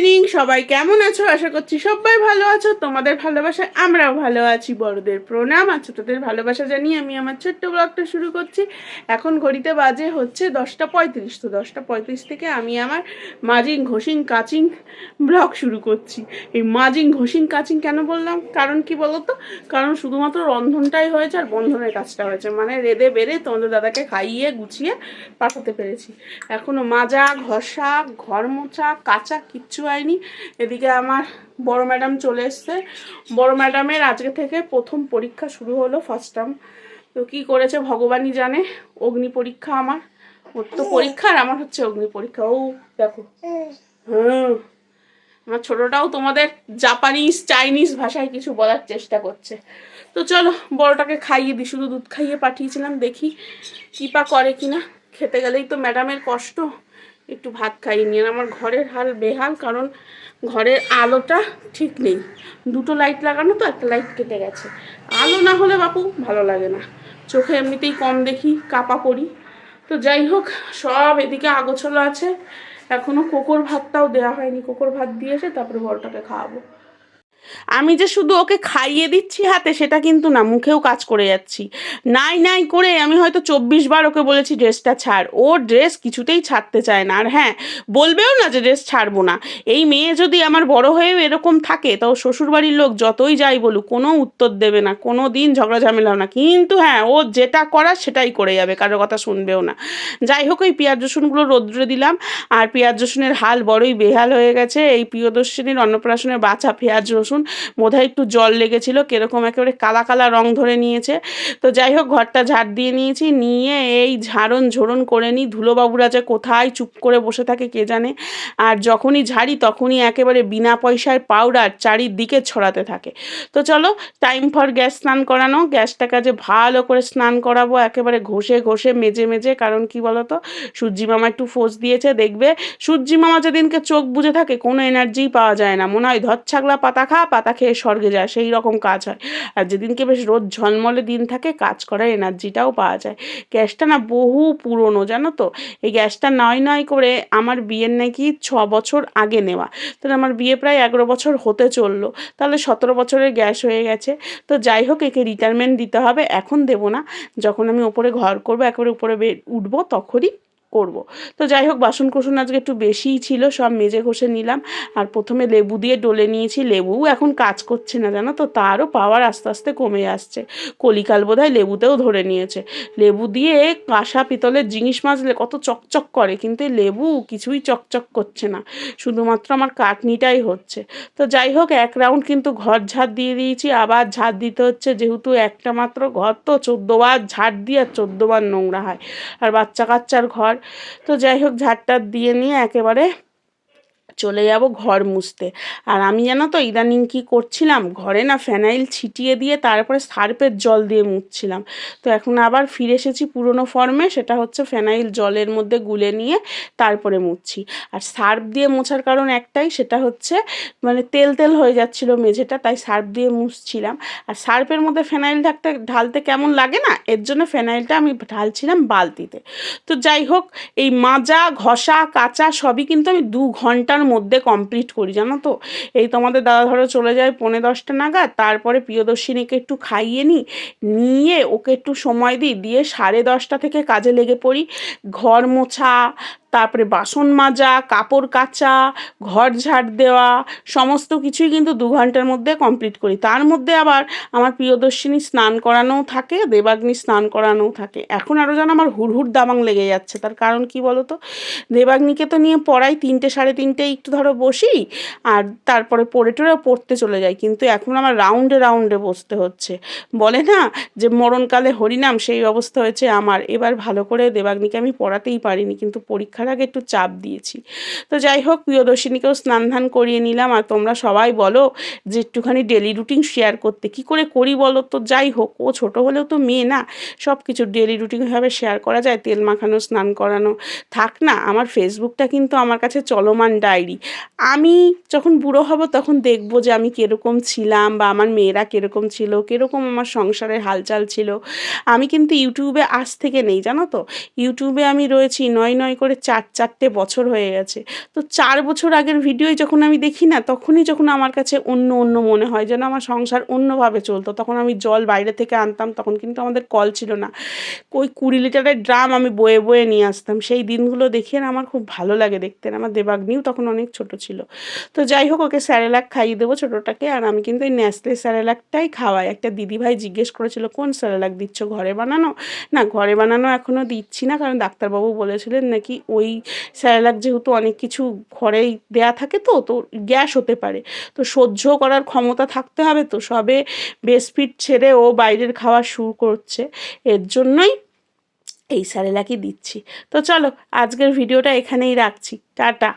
Morning সবাই কেমন আছো? আশা করছি সবাই ভালো আছো। তোমাদের ভালোবাসায় আমরাও ভালো আছি। বড়দের প্রণাম আর ছোটদের ভালোবাসা জানিয়ে আমি আমার ছোট্ট ব্লগটা শুরু করছি। এখন ঘড়িতে বাজে হচ্ছে দশটা পঁয়ত্রিশ। তো দশটা পঁয়ত্রিশ থেকে আমি আমার মাজিং, ঘষিং, কাচিং ব্লগ শুরু করছি। এই মাজিং, ঘষিং, কাচিং কেন বললাম? কারণ কি বলতো? কারণ শুধুমাত্র রন্ধনটাই হয়েছে আর বন্ধনের কাজটা হয়েছে। মানে রেদে বেড়ে তোমাদের দাদাকে খাইয়ে, গুছিয়ে পাঠাতে পেরেছি। এখনও মাজা, ঘষা ঘর মোছা কাঁচা কিচ্ছু হয়নি এদিকে আমার বড় ম্যাডাম চলে এসছে। বড় ম্যাডামের আজকে থেকে প্রথম পরীক্ষা শুরু হলো ফার্স্ট টার্ম তো কী করেছে ভগবানই জানে। অগ্নি পরীক্ষা আমার। ওর তো পরীক্ষা আর আমার হচ্ছে অগ্নি পরীক্ষা। ও দেখো। হুম। আমার ছোটটাও তোমাদের জাপানিজ, চাইনিজ ভাষায় কিছু বলার চেষ্টা করছে। তো চলো, বড়টাকে খাইয়ে দিই। শুধু দুধ খাইয়ে পাঠিয়েছিলাম, দেখি কী পা করে কিনা। খেতে গেলেই তো ম্যাডামের কষ্ট। একটু ভাত খাইয়ে নিয়ে আমার ঘরের হাল বেহাল, কারণ ঘরের আলোটা ঠিক নেই। দুটো লাইট লাগানো তো, একটা লাইট কেটে গেছে। আলো না হলে বাপু ভালো লাগে না। চোখে এমনিতেই কম দেখি, কাপা পড়ি তো যাই হোক, সব এদিকে আগোছলো আছে। এখনও কোকর ভাতটাও দেওয়া হয়নি। কোকোর ভাত দিয়েছে, তারপরে বড়টাকে খাওয়াবো। আমি যে শুধু ওকে খাইয়ে দিচ্ছি হাতে, সেটা কিন্তু না, মুখেও কাজ করে যাচ্ছি। নাই নাই করে আমি হয়তো চব্বিশ বার ওকে বলেছি, ড্রেসটা ছাড়। ও ড্রেস কিছুতেই ছাড়তে চায় না। আর হ্যাঁ বলবেও না যে ড্রেস ছাড়বো না। এই মেয়ে যদি আমার বড় হয়েও এরকম থাকে, তাও শ্বশুরবাড়ির লোক যতই যাই বলুক, কোনো উত্তর দেবে না, কোনো দিন ঝগড়া ঝামেলাও না। কিন্তু হ্যাঁ ও যেটা করার সেটাই করে যাবে কারও কথা শুনবেও না। যাই হোক ওই পেঁয়াজ রসুনগুলো রোদ্রে দিলাম, আর পেঁয়াজ রসুনের হাল বড়ই বেহাল হয়ে গেছে। এই প্রিয়দর্শিনীর অন্নপ্রাশনের বাছা পেঁয়াজ রসুন বোধহয় একটু জল লেগেছিল, কীরকম একেবারে কালা কালা রং ধরে নিয়েছে। তো যাই হোক, ঘরটা ঝাড় দিয়ে নিয়েছি, নিয়ে এই ঝাড়ন ঝোড়ন করে নিই। ধুলোবাবুরা যে কোথায় চুপ করে বসে থাকে কে জানে। আর যখনই ঝাড়ি, তখনই একেবারে বিনা পয়সায় পাউডার চারিদিকে ছড়াতে থাকে। তো চলো টাইম ফর গ্যাস স্নান করানো। গ্যাসটাকে যে ভালো করে স্নান করাবো, একেবারে ঘষে ঘষে মেজে মেজে, কারণ কি বলতো, সূর্যি মামা একটু ফোঁস দিয়েছে, দেখবে সূর্যি মামা যেদিনকে চোখ বুঝে থাকে, কোনো এনার্জিই পাওয়া যায় না। মনে হয় ধর ছাগলা পাতা খা পাতা খেয়ে স্বর্গে যায়, সেই রকম কাজ হয়। আর যেদিনকে বেশ রোদ ঝলমলে দিন থাকে, কাজ করার এনার্জিটাও পাওয়া যায়। গ্যাসটা না বহু পুরনো, জানো তো? এই গ্যাসটা নয় নয় করে আমার বিয়ের নাকি ছ বছর আগে নেওয়া। তাহলে আমার বিয়ে প্রায় এগারো বছর হতে চলল। তাহলে সতেরো বছরের গ্যাস হয়ে গেছে। তো যাই হোক, একে রিটায়ারমেন্ট দিতে হবে। এখন দেবো না। যখন আমি ওপরে ঘর করব, একেবারে উপরে উঠবো, তখনই করব। তো যাই হোক বাসন কোসন আজকে একটু বেশিই ছিল, সব মেজে ঘষে নিলাম। আর প্রথমে লেবু দিয়ে ডলে নিয়েছি। লেবুও এখন কাজ করছে না, জানো তো? তারও পাওয়ার আস্তে আস্তে কমে আসছে। কলিকাল বোধহয় লেবুতেও ধরে নিয়েছে। লেবু দিয়ে কাঁসা, পিতলের জিনিস মাজলে কত চকচক করে, কিন্তু লেবু কিছুই চকচক করছে না। শুধুমাত্র আমার কাটনিটাই হচ্ছে। তো যাই হোক এক রাউন্ড কিন্তু ঘর ঝাড় দিয়ে দিয়েছি। আবার ঝাড় দিতে হচ্ছে, যেহেতু একটা মাত্র ঘর, তো চোদ্দোবার ঝাড় দিয়ে আর চোদ্দোবার নোংরা হয়। আর বাচ্চা কাচ্চার ঘর তো যাই হোক ঝাড়টা দিয়ে নিয়ে একেবারে চলে যাব ঘর মুছতে। আর আমি জানো তো ইদানিং কি করছিলাম? ঘরে না ফেনাইল ছিটিয়ে দিয়ে তারপরে সার্ফের জল দিয়ে মুছছিলাম। তো এখন আবার ফিরে এসেছি পুরনো ফর্মে সেটা হচ্ছে ফেনাইল জলের মধ্যে গুলে নিয়ে তারপরে মুছছি। আর সার্ফ দিয়ে মোছার কারণ একটাই, সেটা হচ্ছে মানে তেল তেল হয়ে যাচ্ছিল মেঝেটা, তাই সার্ফ দিয়ে মুছছিলাম। আর সার্ফের মধ্যে ফেনাইল ঢাকতে, ঢালতে কেমন লাগে না? এর জন্য ফেনাইলটা আমি ঢালছিলাম বালতিতে। তো যাই হোক, এই মাজা, ঘষা, কাচা সবই কিন্তু আমি দু ঘণ্টার মধ্যে কমপ্লিট করি, জানো তো? এই তোমাদের দাদা ধরো চলে যায় পনে দশটা নাগাদ, তারপরে প্রিয়দর্শিনীকে একটু খাইয়ে নিই, নিয়ে ওকে একটু সময় দিই, দিয়ে সাড়ে দশটা থেকে কাজে লেগে পড়ি, ঘর মোছা তারপরে বাসন মাজা, কাপড় কাচা, ঘর ঝাড় দেওয়া, সমস্ত কিছুই কিন্তু দু ঘণ্টার মধ্যে কমপ্লিট করি। তার মধ্যে আবার আমার প্রিয়দর্শিনী স্নান করানোও থাকে, দেবাগ্নি স্নান করানোও থাকে। এখন আরও যেন আমার হুড়হুড় দামাং লেগে যাচ্ছে। তার কারণ কি বলো তো দেবাগ্নিকে তো নিয়ে পড়াই তিনটে, সাড়ে তিনটে, একটু ধরো বসি, আর তারপরে পড়ে টড়ে পড়তে চলে যাই। কিন্তু এখন আমার রাউন্ডে রাউন্ডে বসতে হচ্ছে। বলে না যে মরণকালে হরিনাম, সেই অবস্থা হয়েছে আমার। এবার ভালো করে দেবাগ্নিকে আমি পড়াতেই পারিনি, কিন্তু পরীক্ষার আগে একটু চাপ দিয়েছি। তো যাই হোক, প্রিয়দর্শিনীকেও স্নান ধান করিয়ে নিলাম। আর তোমরা সবাই বলো যে একটুখানি ডেলি রুটিন শেয়ার করতে কি করে করি বলো তো? যাই হোক, ও ছোট হলেও তো মেয়ে না। সব কিছু ডেলি রুটিনভাবে শেয়ার করা যায়। তেল মাখানো, স্নান করানো থাক না, আমার ফেসবুকটা কিন্তু আমার কাছে চলমান ডায়েরি। আমি যখন বুড়ো হব তখন দেখব যে আমি কীরকম ছিলাম বা আমার মেয়েরা কীরকম ছিল, কীরকম আমার সংসারের হালচাল ছিল। আমি কিন্তু ইউটিউবে আজ থেকে নেই, জানো তো? ইউটিউবে আমি রয়েছি নয় নয় করে চার, চারটে বছর হয়ে গেছে। তো চার বছর আগের ভিডিওই যখন আমি দেখি না, তখনই যখন আমার কাছে অন্য অন্য মনে হয়, যেন আমার সংসার অন্যভাবে চলতো, তখন আমি জল বাইরে থেকে আনতাম, তখন কিন্তু আমাদের কল ছিল না। ওই কুড়ি লিটারের ড্রাম আমি বয়ে বয়ে নিয়ে আসতাম। সেই দিনগুলো দেখে না আমার খুব ভালো লাগে দেখতে। আমার দেবাগ্নিও তখন অনেক ছোট ছিল। তো যাই হোক, ওকে স্যারেলাক খাইয়ে দেবো ছোটোটাকে। আর আমি কিন্তু এই ন্যাসলে স্যারেলাকটাই খাওয়াই। একটা দিদিভাই জিজ্ঞেস করেছিল, কোন স্যারেলাক দিচ্ছ, ঘরে বানানো? না, ঘরে বানানো এখনও দিচ্ছি না, কারণ ডাক্তারবাবু বলেছিলেন নাকি ওই স্যারেলাক যেহেতু অনেক কিছু ঘরেই দেয়া থাকে তো তো গ্যাস হতে পারে। তো সহ্য করার ক্ষমতা থাকতে হবে তো, সবে বেসপিট ছেড়ে ও বাইরের খাওয়া শুরু করছে। এর জন্যই এই স্যারেলাকই দিচ্ছি। তো চলো, আজকের ভিডিওটা এখানেই রাখছি। টাটা।